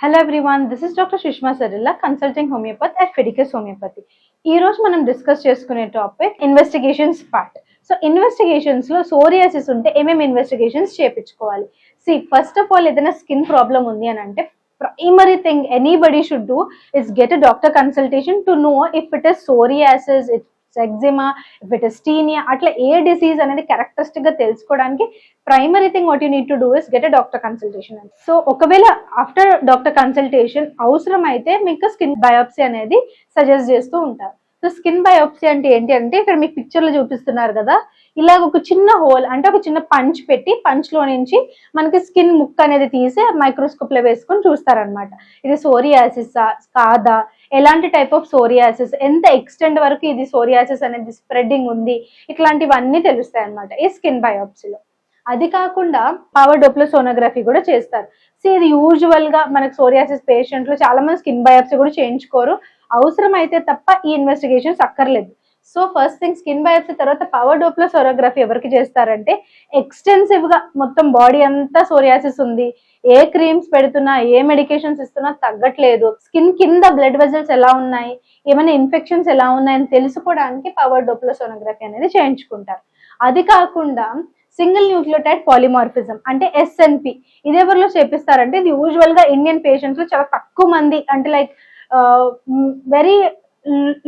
Hello everyone this is doctor Sushma Sarilla consulting homeopathy at Fiticus homeopathy ఈ రోజు మనం discuss చేసుకునే topic investigations part so ఇన్వెస్టిగేషన్స్లో psoriasis ఉంటే ఏమేమి ఇన్వెస్టిగేషన్స్ చేపించుకోవాలి? సి ఫస్ట్ ఆఫ్ ఆల్ ఏదైనా స్కిన్ ప్రాబ్లం ఉంది అని అంటే primary thing anybody should do is get a doctor consultation to know if it is psoriasis eczema if it అట్లా ఏ డిసీజ్ అనేది క్యారెక్టరిస్టిక్గా తెలుసుకోవడానికి primary thing what you need to do is get a doctor consultation so ఒకవేళ after doctor consultation అవసరం అయితే మీకు skin biopsy అనేది సజెస్ట్ చేస్తూ ఉంటారు. సో స్కిన్ బయోప్సీ అంటే ఏంటి అంటే ఇక్కడ మీకు పిక్చర్లో చూపిస్తున్నారు కదా ఇలాగ ఒక చిన్న హోల్ అంటే ఒక చిన్న పంచ్ పెట్టి పంచ్లో నుంచి మనకి స్కిన్ ముక్క అనేది తీసి మైక్రోస్కోప్లో వేసుకొని చూస్తారనమాట ఇది సోరియాసిస్ కాదా? ఎలాంటి టైప్ ఆఫ్ సోరియాసిస్ ఎంత ఎక్స్టెండ్ వరకు ఇది సోరియాసిస్ అనేది స్ప్రెడ్డింగ్ ఉంది? ఇట్లాంటివన్నీ తెలుస్తాయి అనమాట ఈ స్కిన్ బయోప్సీలో అది కాకుండా పవర్ డోప్లో సోనోగ్రఫీ కూడా చేస్తారు. సో ఇది యూజువల్గా మనకి సోరియాసిస్ పేషెంట్లు చాలా మంది స్కిన్ బయోప్సీ కూడా చేయించుకోరు. అవసరం అయితే తప్ప ఈ ఇన్వెస్టిగేషన్స్ అక్కర్లేదు. So first thing skin biopsy తర్వాత పవర్ డోప్లో సోరోగ్రఫీ ఎవరికి చేస్తారంటే ఎక్స్టెన్సివ్గా మొత్తం బాడీ అంతా సోరియాసిస్ ఉంది. ఏ క్రీమ్స్ పెడుతున్నా ఏ మెడికేషన్స్ ఇస్తున్నా తగ్గట్లేదు. స్కిన్ కింద బ్లడ్ వెజల్స్ ఎలా ఉన్నాయి? ఏమైనా ఇన్ఫెక్షన్స్ ఎలా ఉన్నాయని తెలుసుకోవడానికి పవర్ డోప్లో సోనోగ్రఫీ అనేది చేయించుకుంటారు. అది కాకుండా సింగిల్ న్యూక్లియోటైడ్ పాలిమార్ఫిజం అంటే ఎస్ఎన్పి ఇది ఎవరిలో చేపిస్తారంటే ఇది యూజువల్గా ఇండియన్ పేషెంట్స్లో చాలా తక్కువ మంది అంటే like very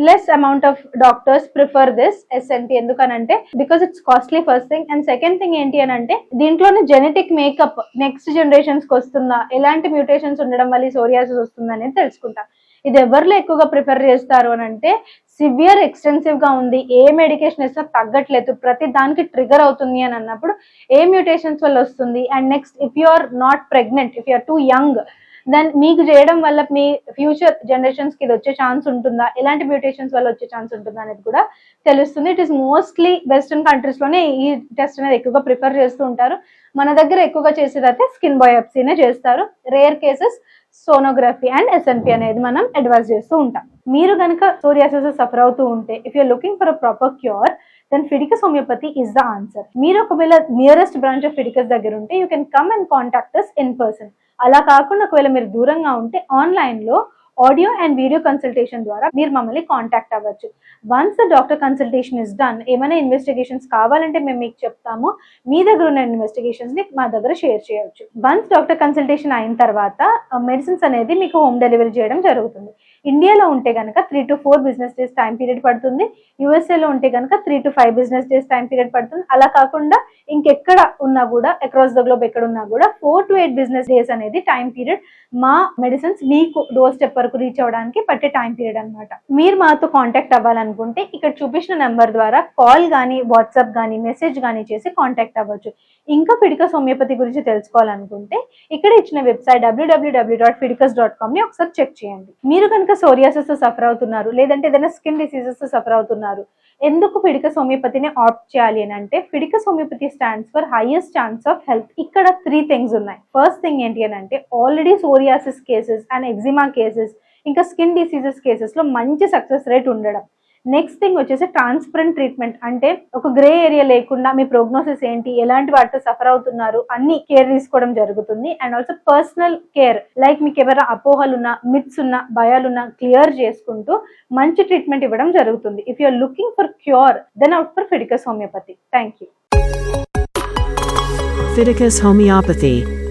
less amount of doctors prefer this SNT ఎందుకనంటే because it's costly first thing and second thing ఏంటి అని అంటే దీంట్లోనే జెనెటిక్ మేకప్ నెక్స్ట్ జనరేషన్స్కి వస్తున్న ఎలాంటి మ్యూటేషన్స్ ఉండడం వల్ల సోరియాసిస్ వస్తుంది అనేది తెలుసుకుంటాం. ఇది ఎవరిలో ఎక్కువగా ప్రిఫర్ చేస్తారు అని అంటే సివియర్ ఎక్స్టెన్సివ్గా ఉంది ఏ మెడికేషన్ ఇచ్చినా తగ్గట్లేదు ప్రతి దానికి ట్రిగర్ అవుతుంది అని అన్నప్పుడు ఏ మ్యూటేషన్స్ వల్ల వస్తుంది and next if you are not pregnant if you are too young then మీకు చేయడం వల్ల మీ ఫ్యూచర్ జనరేషన్స్కి ఇది వచ్చే ఛాన్స్ ఉంటుందా? ఎలాంటి మ్యూటేషన్స్ వల్ల వచ్చే ఛాన్స్ ఉంటుందా అనేది కూడా తెలుస్తుంది. ఇట్ ఈస్ మోస్ట్లీ వెస్టర్న్ కంట్రీస్లోనే ఈ టెస్ట్ అనేది ఎక్కువగా ప్రిఫర్ చేస్తూ ఉంటారు. మన దగ్గర ఎక్కువగా చేసేదైతే స్కిన్ బయోప్సీనే చేస్తారు. Rare cases sonography and SNP అనేది మనం అడ్వైస్ చేస్తూ ఉంటాం. మీరు కనుక సోరియాసిస్ సఫర్ అవుతూ ఉంటే if you're looking for a proper cure then Fiticus homeopathy is the answer మీరు ఒకవేళ నియరెస్ట్ బ్రాంచ్ ఆఫ్ ఫిడికస్ దగ్గర ఉంటే you can come and contact us in person అలా కాకుండా ఒకవేళ మీరు దూరంగా ఉంటే ఆన్లైన్లో ఆడియో అండ్ వీడియో కన్సల్టేషన్ ద్వారా మీరు మమ్మల్ని కాంటాక్ట్ అవ్వచ్చు. Once the doctor consultation is done ఏమైనా ఇన్వెస్టిగేషన్స్ కావాలంటే మేము మీకు చెప్తాము. మీ దగ్గర ఉన్న ఇన్వెస్టిగేషన్స్ని మా దగ్గర షేర్ చేయవచ్చు. వన్స్ డాక్టర్ కన్సల్టేషన్ అయిన తర్వాత మెడిసిన్స్ అనేది మీకు హోమ్ డెలివరీ చేయడం జరుగుతుంది. ఇండియాలో ఉంటే కనుక three to four business days time period పడుతుంది. యూఎస్ఏలో ఉంటే కనుక three to five business days time period పడుతుంది. అలా కాకుండా ఇంకెక్కడ ఉన్నా కూడా అక్రాస్ ద గ్లోబ్ ఎక్కడ ఉన్నా కూడా four to eight business days అనేది టైం పీరియడ్ మా మెడిసిన్స్ మీకు డోర్ స్టెప్ వరకు రీచ్ అవ్వడానికి పట్టే టైం పీరియడ్ అనమాట మీరు మాతో కాంటాక్ట్ అవ్వాలనుకుంటే ఇక్కడ చూపించిన నెంబర్ ద్వారా కాల్ కానీ వాట్సాప్ కానీ మెసేజ్ కానీ చేసి కాంటాక్ట్ అవ్వచ్చు. ఇంకా ఫిడికస్ హోమియోపతి గురించి తెలుసుకోవాలనుకుంటే ఇక్కడ ఇచ్చిన website W W W dot Fiticus dot కామ్ని ఒకసారి చెక్ చేయండి. మీరు కనుక సోరియాసిస్ సఫర్ అవుతున్నారు? లేదంటే ఏదైనా స్కిన్ డిసీజెస్ సఫర్ అవుతున్నారు? ఎందుకు ఫిడిక సోమియోపతిని ఆప్ట్ చేయాలి అని అంటే Fiticus homeopathy stands for highest chance of health ఇక్కడ త్రీ థింగ్స్ ఉన్నాయి. ఫస్ట్ థింగ్ ఏంటి అని అంటే already psoriasis cases and eczema cases ఇంకా స్కిన్ డిసీజెస్ కేసెస్లో మంచి సక్సెస్ రేట్ ఉండడం. నెక్స్ట్ థింగ్ వచ్చేసి ట్రాన్స్పరెంట్ ట్రీట్మెంట్ అంటే ఒక గ్రే ఏరియా లేకుండా మీ ప్రోగ్నోసిస్ ఏంటి ఎలాంటి వాటితో సఫర్ అవుతున్నారు అన్ని కేర్ తీసుకోవడం జరుగుతుంది. And also personal care like మీకు ఎవరైనా అపోహలు ఉన్నా మిత్స్ ఉన్నా భయాలున్నా క్లియర్ చేసుకుంటూ మంచి ట్రీట్మెంట్ ఇవ్వడం జరుగుతుంది. If you're looking for cure then out for Fiticus homeopathy thank you Fiticus Homeopathy.